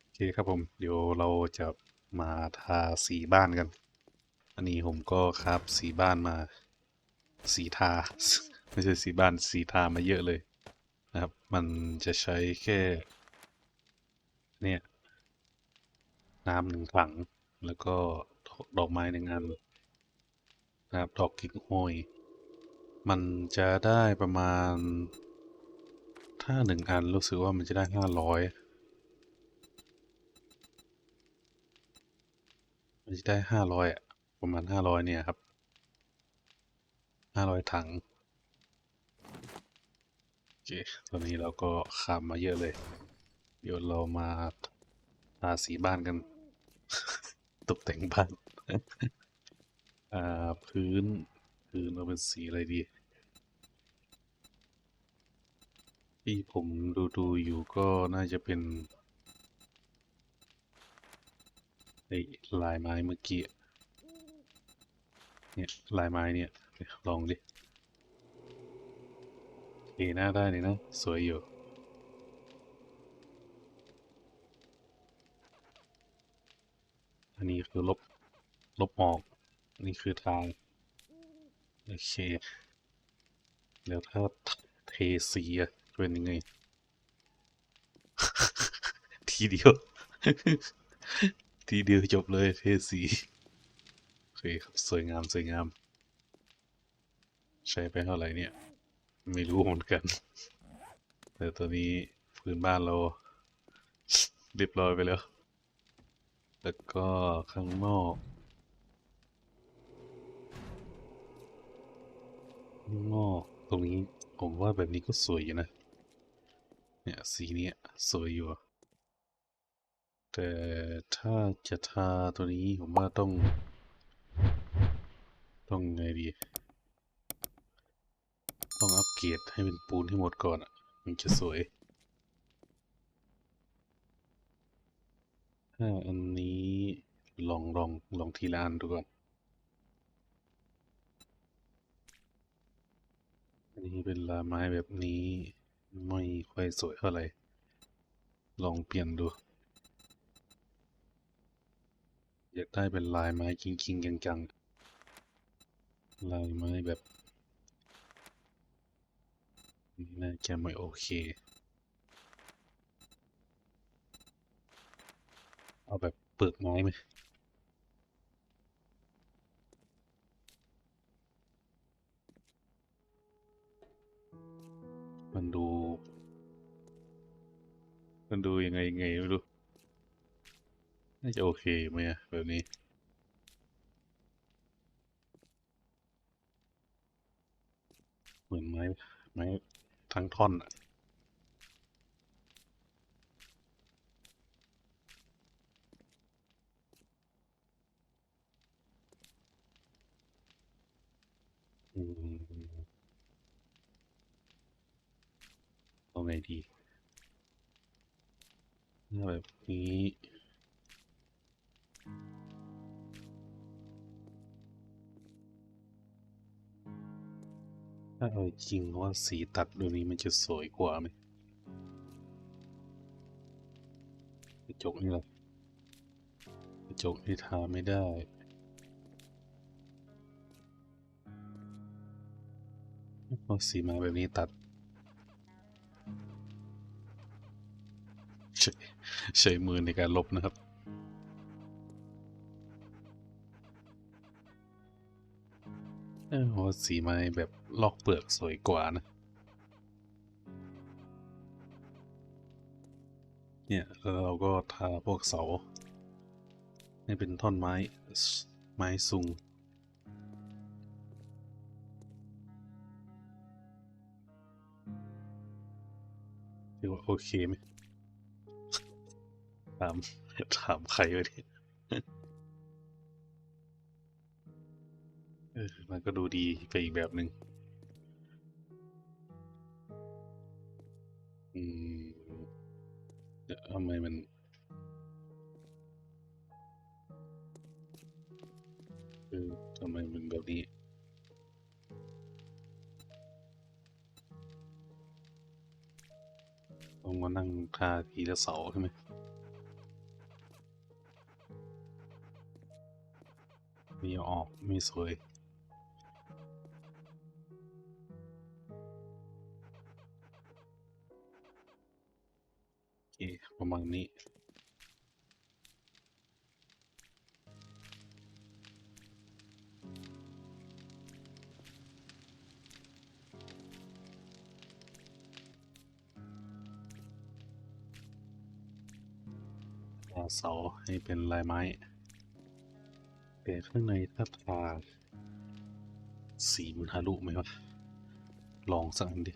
โอเคครับผมเดี๋ยวเราจะมาทาสีบ้านกัน อันนี้ผมก็ครับสีบ้านมาสีทา ไม่ใช่สีบ้านสีทามาเยอะเลยนะครับ มันจะใช้แค่เนี่ยน้ำหนึ่งถังแล้วก็ดอกไม้หนึ่งอันนะครับดอกกิ๊กฮวยมันจะได้ประมาณ ถ้าหนึ่งอันรู้สึกว่ามันจะได้ห้าร้อย มันจะได้ห้าร้อยอะประมาณห้าร้อยเนี่ยครับห้าร้อยถังโอเคตอนนี้เราก็ขามมาเยอะเลย เดี๋ยวเรามาทาสีบ้านกัน ตกแต่งบ้านอ่าพื้นพื้นเราเป็นสีอะไรดีที่ผมดูดูอยู่ก็น่าจะเป็น ไอ้ลายไม้เมื่อกี้เนี่ยลายไม้เนี่ยลองดิโอเคน่าได้เลยนะ สวยอยู่อันนี้คือลบ ลบออกนนี้คือทาง โอเค แล้วถ้าเทสีอะจะเป็นยังไง ทีเดียว ทีเดียวจบเลยเทสีโอเคครับสวยงามสวยงาม ใช้ไปเท่าไหร่เนี่ย ไม่รู้เหมือนกัน แต่ตอนนี้พื้นบ้านเราเรียบร้อยไปแล้ว แล้วก็ข้างนอกข้างนอกตรงนี้ผมว่าแบบนี้ก็สวยอยู่นะ เนี่ย สีนี้สวยอยู่ แต่ถ้าจะทาตัวนี้ผมว่าต้อง ต้องไงดี ต้องอัปเกรดให้เป็นปูนให้หมดก่อนอะมันจะสวย ถ้าอันนี้ลองลองลองทีละอันดูก่อน อันนี้เป็นลายไม้แบบนี้ ไม่ค่อยสวยเท่าไหร่ ลองเปลี่ยนดู อยากได้เป็นลายไม้จริงๆจังๆลายไม้แบบนี้น่าจะไม่โอเค เอาแบบเปลือกไม้ไหมมันดู มันดูยังไงยังไงไม่รู้ น่าจะโอเคไหมแบบนี้เหมือนไม้ไม้ทั้งท่อนอะอืมเอาไงดีถ้าแบบนี้ ถ้าเอาจริงว่าสีตัดดูนี้มันจะสวยกว่าไหมกระจกนี่แหละกระจกที่ทาไม่ได้เพราสีมาแบบนี้ตัดใช้ใช้มือในการลบนะครับ เออว่าสีไม้แบบลอกเปลือกสวยกว่านะ เนี่ยแล้วเราก็ทาพวกเสาให้เป็นท่อนไม้ ไม้ซุงถือว่าโอเคไหมถามถามใครวะเนี่ย มันก็ดูดีไปอีกแบบหนึ่งอืมทำไมมันคือทำไมมันแบบนี้ต้องมานั่งทาทีละเสาใช่ไหมมีออกมีสวย เสาให้เป็นลายไม้แต่ข้างในถ้าทาสีมันทะลุไหมวะ ลองสักอันดิ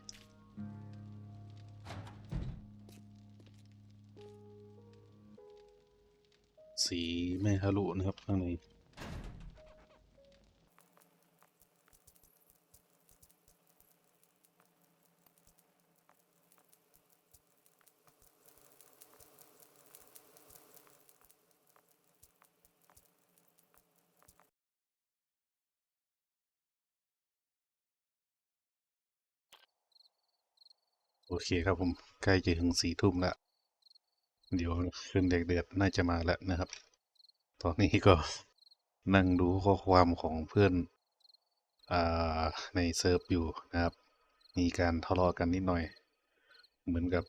สีไม่ทะลุนะครับข้างใน โอเคครับผมใกล้จะถึงสี่ทุ่มแล้ว เดี๋ยวคืนเด็กเดือดน่าจะมาแล้วนะครับ ตอนนี้ก็นั่งดูข้อความของเพื่อนอในเซิร์ฟอยู่นะครับ มีการทะเลาะกันนิดหน่อย เหมือนกับ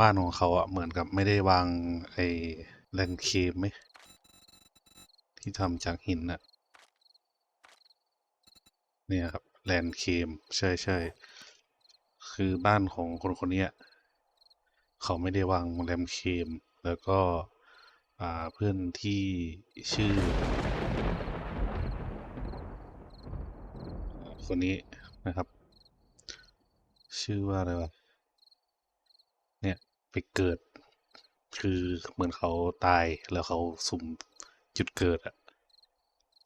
บ้านของเขาอะเหมือนกับไม่ได้วางไอ้แลนเคมไหมที่ทำจากหินน่ะเนี่ยครับแลนเคมใช่ใช่ คือบ้านของคนคนนี้เขาไม่ได้วางแรมเคม แล้วก็เพื่อนที่ชื่อ คนนี้นะครับ ชื่อว่าอะไรวะเนี่ยไปเกิด คือเหมือนเขาตายแล้วเขาสุ่มจุดเกิดอะ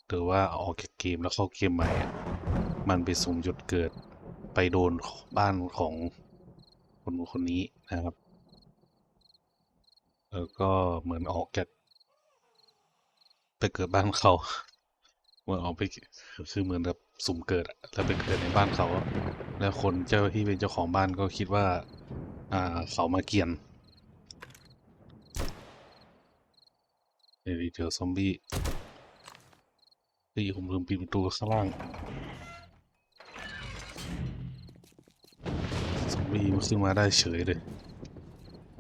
หรือว่าออกจากเกมแล้วเข้าเกมใหม่อะมันไปสุ่มจุดเกิด ไปโดนบ้านของคนคนนี้นะครับ แล้วก็เหมือนออกจากไปเกิดบ้านเขาเหมือนออกไปคือเหมือนแบบสุ่มเกิดแล้วไปเกิดในบ้านเขา แล้วคนเจ้าที่เป็นเจ้าของบ้านก็คิดว่า อ่าเขามาเกรียนเดี๋ยวเจอซอมบี้เฮ้ยผมลืมปิดประตูข้างล่าง บี้มันขึ้นมาได้เฉยเลย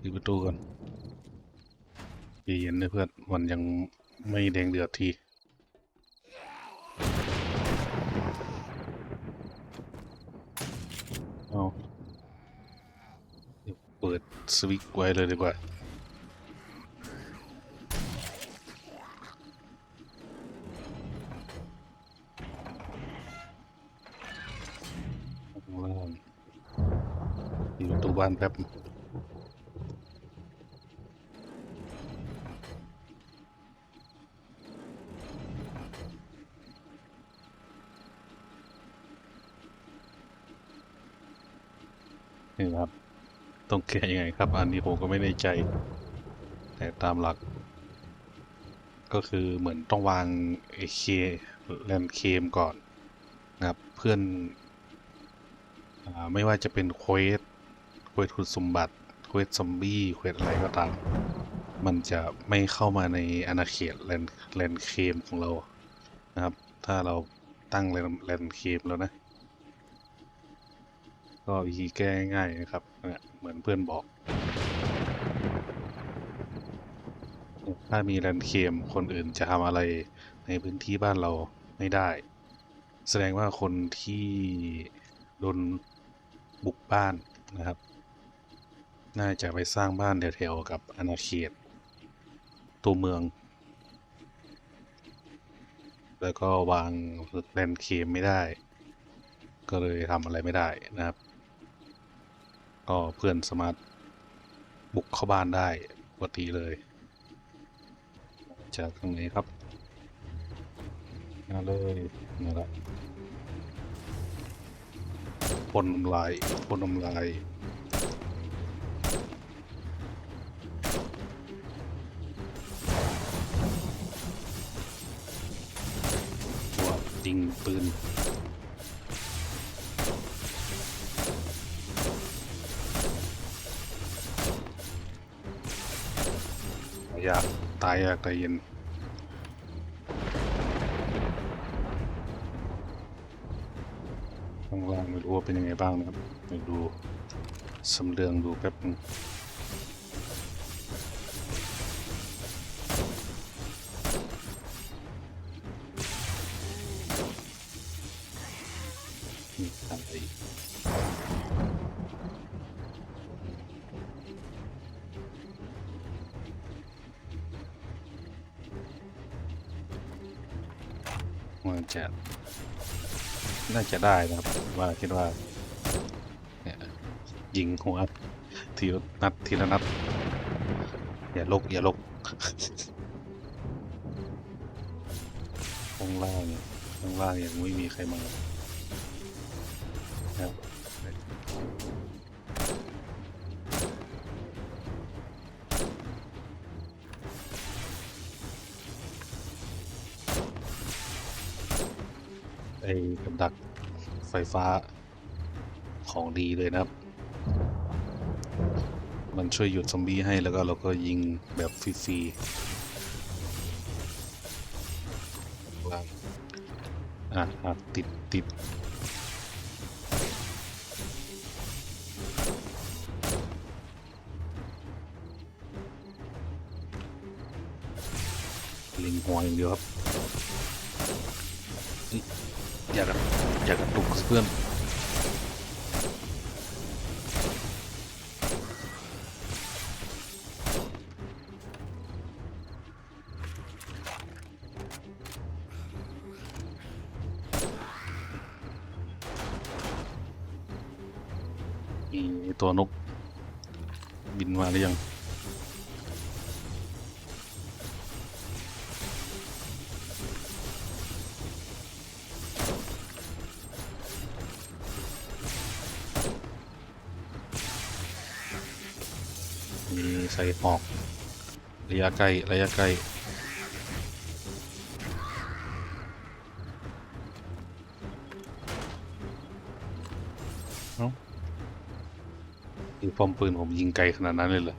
ปิดประตูก่อนใจเย็นนะเพื่อน มันยังไม่แดงเดือดทีเอาเดี๋ยวเปิดสวิตช์ไว้เลยดีกว่า บ้านแป๊บนี่ครับ ต้องแก้ยังไงครับ อันนี้ผมก็ไม่ในใจ แต่ตามหลัก ก็คือเหมือนต้องวางเอเคแลนเคมก่อนนะครับ เพื่อนอไม่ว่าจะเป็นเควส วสคุณสมบัติเควสซอมบี้เควสอะไรก็ตาม มันจะไม่เข้ามาในอาณาเขตแลนแลนเคมของเรานะครับ ถ้าเราตั้งแลนแลนเคมแล้วนะ ก็วิธีแก้ง่ายนะครับเนี่ยเหมือนเพื่อนบอก ถ้ามีแลนเคมคนอื่นจะทำอะไรในพื้นที่บ้านเราไม่ได้ แสดงว่าคนที่โดนบุกบ้านนะครับ น่าจะไปสร้างบ้านแถวๆกับอาณาเขต ตัวเมือง แล้วก็วางแลนเคมไม่ได้ ก็เลยทำอะไรไม่ได้นะครับ ก็เพื่อนสามารถบุกเข้าบ้านได้ปกติเลย จากตรงนี้ครับมาเลยนี่แหละพ่นน้ำลายพ่นน้ำลาย ริงปืนอยากตายอยากตายเย็นข้างล่างไม่รู้ว่าเป็นยังไงบ้างนะครับไปดูสำเรืองดูแป๊บนึง จะได้นะครับว่าคิดว่าเนี่ยยิงหัวทีละนัดทีละนัดอย่าลกอย่าลกข้างล่างข้างล่างยังไม่มีใครมาครับ ไฟฟ้าของดีเลยนะครับ มันช่วยหยุดซอมบี้ให้แล้วก็เราก็ยิงแบบฟรีๆว่างอะอะติดติดลิงหัวอย่างเดียวครับเฮ้ยอย่าก เพื่อนมีตัวนก บินมาหรือยัง ใส่หอกระยะใกลระยะใกล้เอ้ายิงป้อมปืนผมยิงไกลขนาดนั้นเลยเหรอ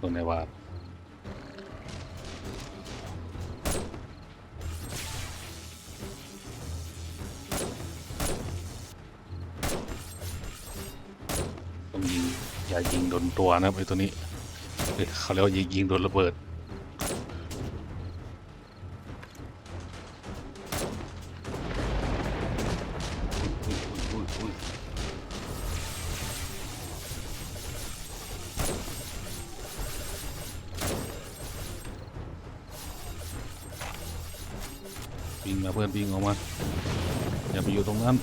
ตัวไหนวะ ตัวนะครับไอ้ตัวนี้เอ้ยเขาเรียกว่ายิงยิงโดนระเบิดวิ่งมาเพื่อนวิ่งออกมาอย่าไปอยู่ตรงนั้น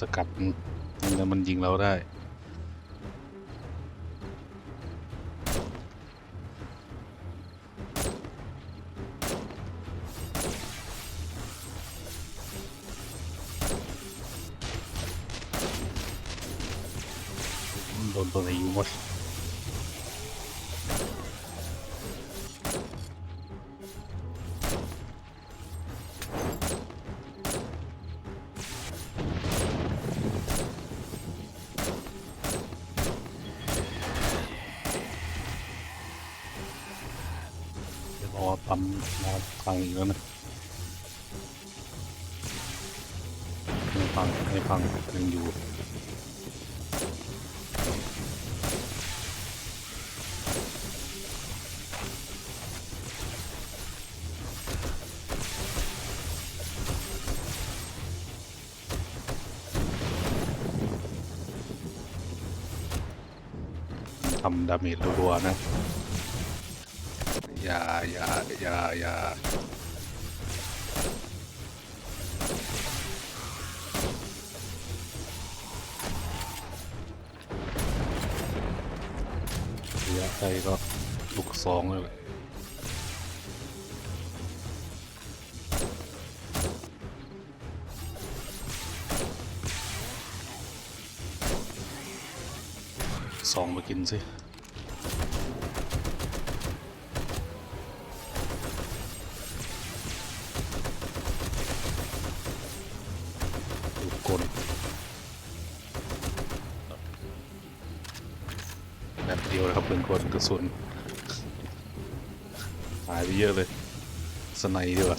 สกัดมันไม่งั้นมันยิงเราได้โดนตัวไหนอยู่หมด รอพังอีกแล้วนะไม่พังไม่พังยังอยู่ทำดาเมจรัวๆนะ อย่าอย่าอย่าอย่าระยะไกลก็ลูกสองเลยสองมากินสิ ระสุนหายไปเยอะเลยสไนดีกว่า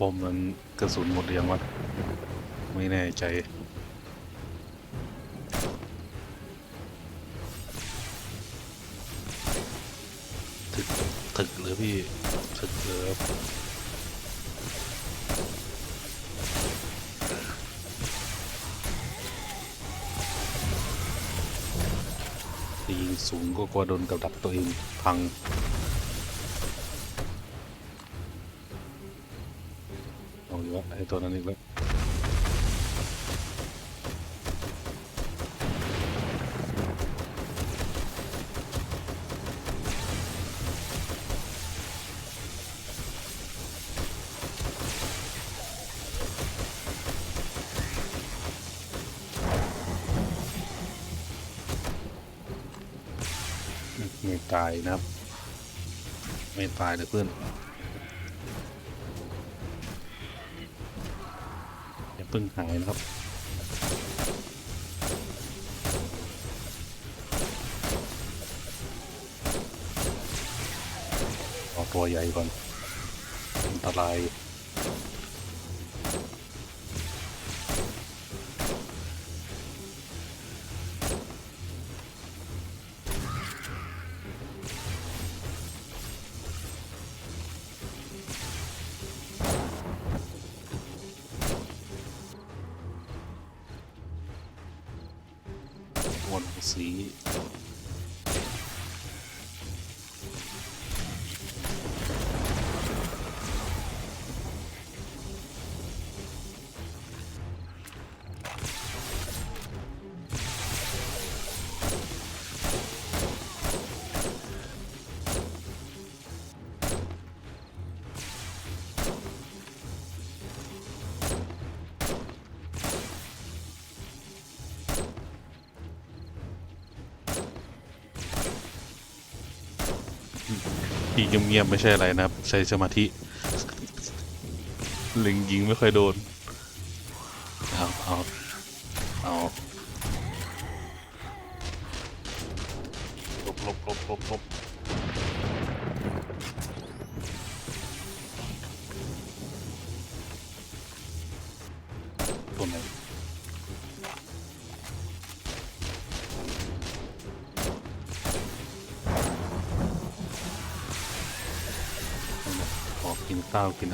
ปมมันกระสุนหมดหรือยังวะไม่แน่ใจถึกถึกเลยพี่ถึกเลยครับยิงสูงก็กลัวโดนกับดักตัวเองพัง แล้วไอ้ตัวนั้นอีกแล้วไม่ตายนะครับ ไม่ตายเลยเพื่อน เพิ่งหายนะครับ ออตัวใหญ่ก่อนอันตราย ว ที่เงียบๆไม่ใช่อะไรนะครับ ใช้สมาธิเล็งยิงไม่ค่อยโดน กิ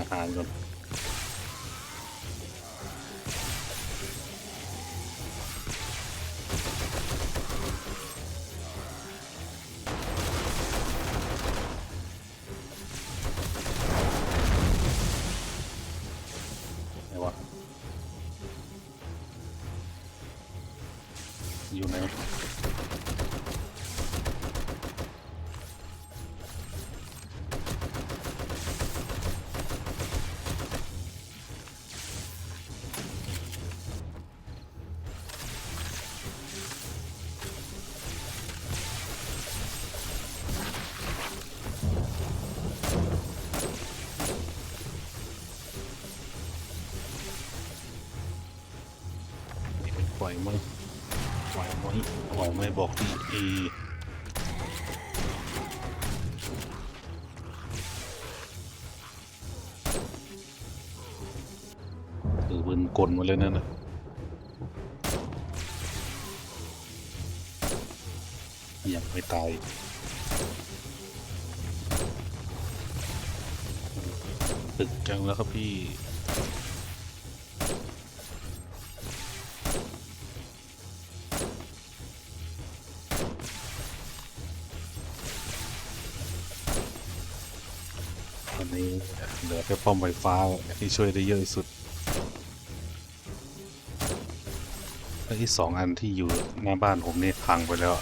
ปล่อยไหมปล่อยไหมปล่อยไหมบอกดีเอถือปืนกลมาเลยนั่นนะยังไม่ตายตึกจังแล้วครับพี่ เหลือแค่ป้อมไฟฟ้าที่ช่วยได้เยอะที่สุดแล้วที่สองอันที่อยู่หน้าบ้านผมนี่พังไปแล้ว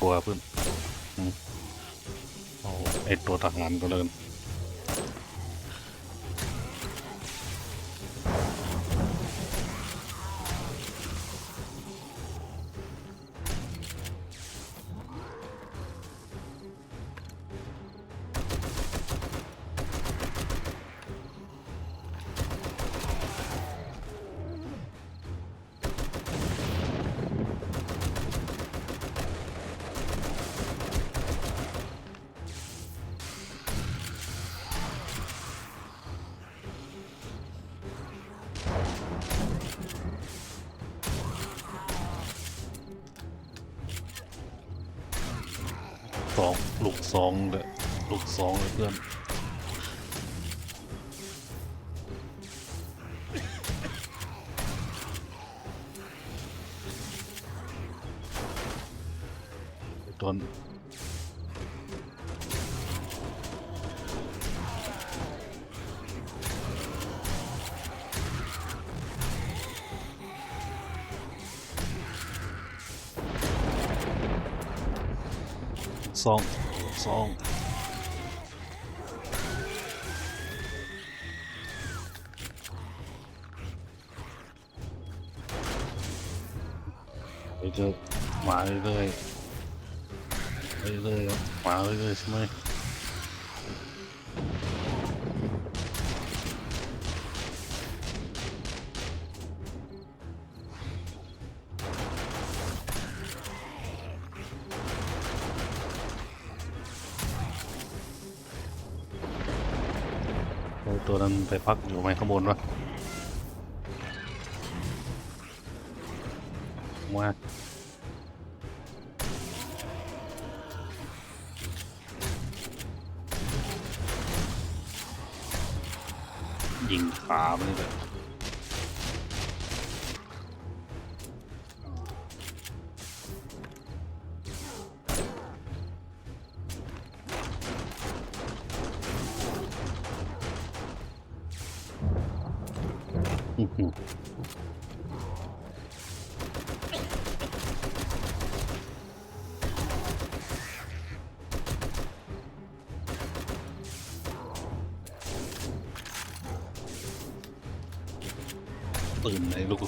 ตัวเพื่อนอืมเอไอตัวทหารก็เลยกัน สองเลยลูกสองเลยเพื่อนไอ้ตัวนั้นสอง สองไปเจอมาเรื่อยๆไปเรื่อยๆครับมาเรื่อยๆใช่ไหม พักอยู่ไหมข้างบนวะมายิงขาไปเลย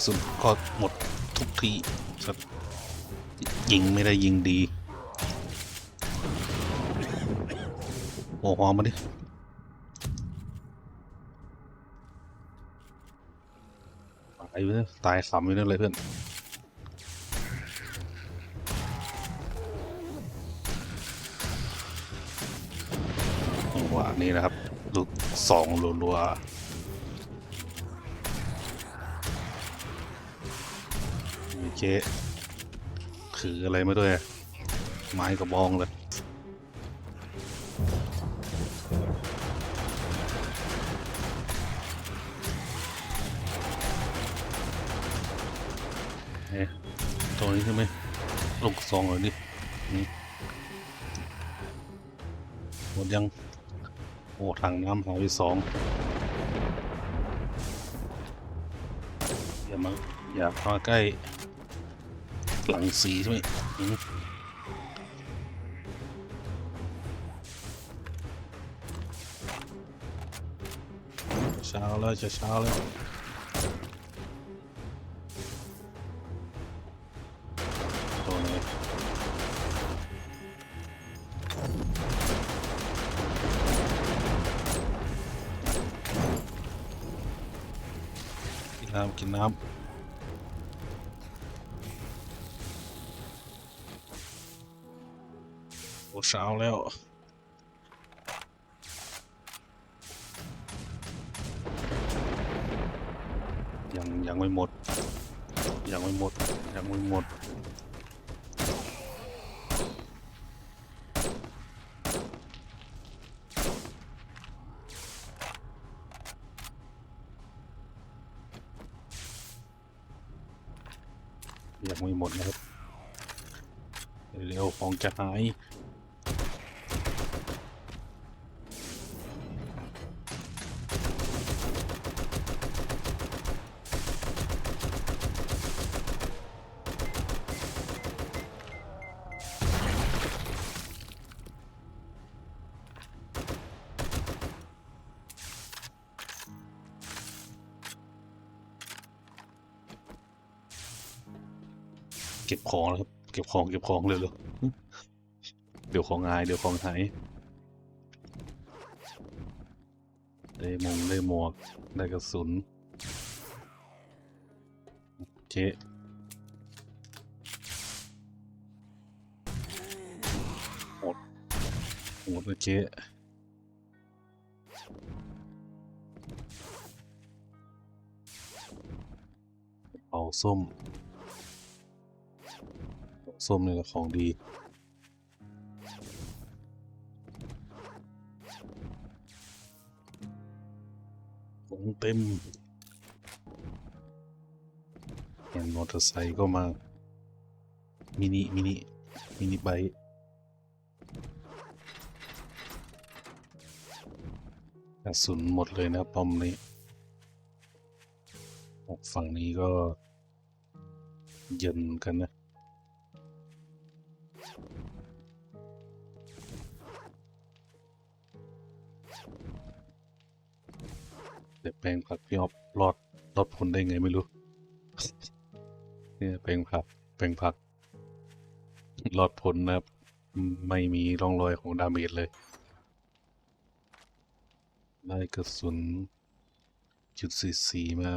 สุนก็หมดทุกทีครับยิงไม่ได้ยิงดี โอ้หอมมาดิตายอยู่เนี่ยตายขำอยู่นั่นเลยเพื่อนจังหวนี้นะครับลูกสองรัวๆ เจ๊ถืออะไรมาด้วย ไม้กระบองเลยตรงนี้ใช่ไหมลูกซองเลยนี่หมดยัง โอ้ ถังน้ำหายไปสองอย่ามา อย่าเข้ามาใกล้ หลังสีใช่ไหมเช้าแล้วจะเช้าแล้วตัวนี้กินน้ำกินน้ำ เช้าแล้วยังยังไม่หมด ยังไม่หมด ยังไม่หมด ยังไม่หมดนะครับ เร็วของจะหาย เก็บของแล้วครับ เก็บของเก็บของเร็วๆเดี๋ยวของหายเดี๋ยวของหายได้มงได้หมวกได้กระสุนโอเคหมดหมดโอเคเอาส้ม ส้มนี่แหละของดีของเต็มแอนมอเตอร์ไซค์ก็มา มินิ มินิ มินิไบค์กระสุนหมดเลยนะปอมนี้ออกฝั่งนี้ก็เย็นกันนะ ลงผักพี่ออฟรอดรอดพ้นได้ไงไม่รู้ เนี่ยแปลงผักแปลงผักรอดพ้นนะครับ ไม่มีร่องรอยของดาเมจเลย ได้กระสุนจุดสี่สี่มา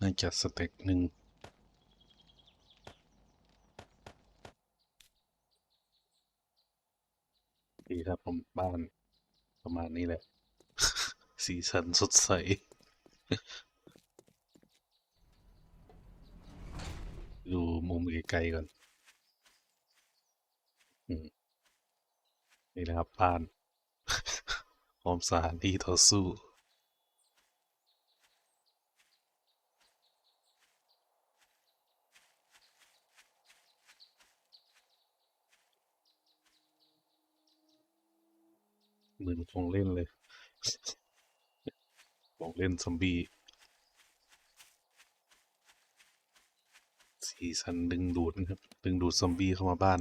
น่าจะสเต็กหนึ่งดีครับผมบ้านประมาณนี้แหละ สีสันสดใส ดูมุมไกลๆก่อนอืมนี่นะครับบ้านพร้อมสถานที่ต่อสู้เหมือนของเล่นเลย ของเล่นซอมบี้สีสันดึงดูดนะครับ ดึงดูดซอมบี้เข้ามาบ้าน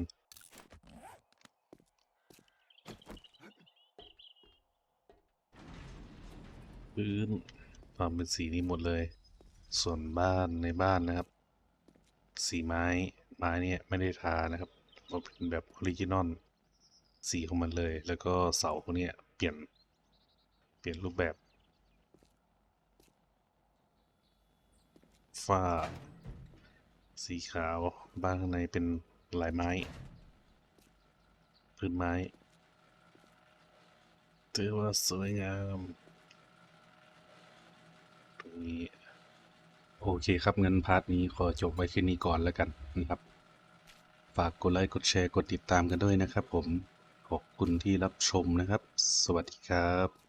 พื้นทำเป็นสีนี้หมดเลย ส่วนบ้านในบ้านนะครับ สีไม้ ไม้เนี่ยไม่ได้ทานะครับมันเป็นแบบออริจินอลสีของมันเลย แล้วก็เสาพวกนี้เปลี่ยน เปลี่ยนรูปแบบ ฝ้า สีขาว บ้านข้างในเป็นลายไม้ พื้นไม้ถือว่าสวยงาม ตรงนี้ โอเคครับงั้นพาร์ทนี้ขอจบไว้แค่นี้ก่อนแล้วกันนะครับ ฝากกดไลค์ กดแชร์ กดติดตามกันด้วยนะครับผม ขอบคุณที่รับชมนะครับ สวัสดีครับ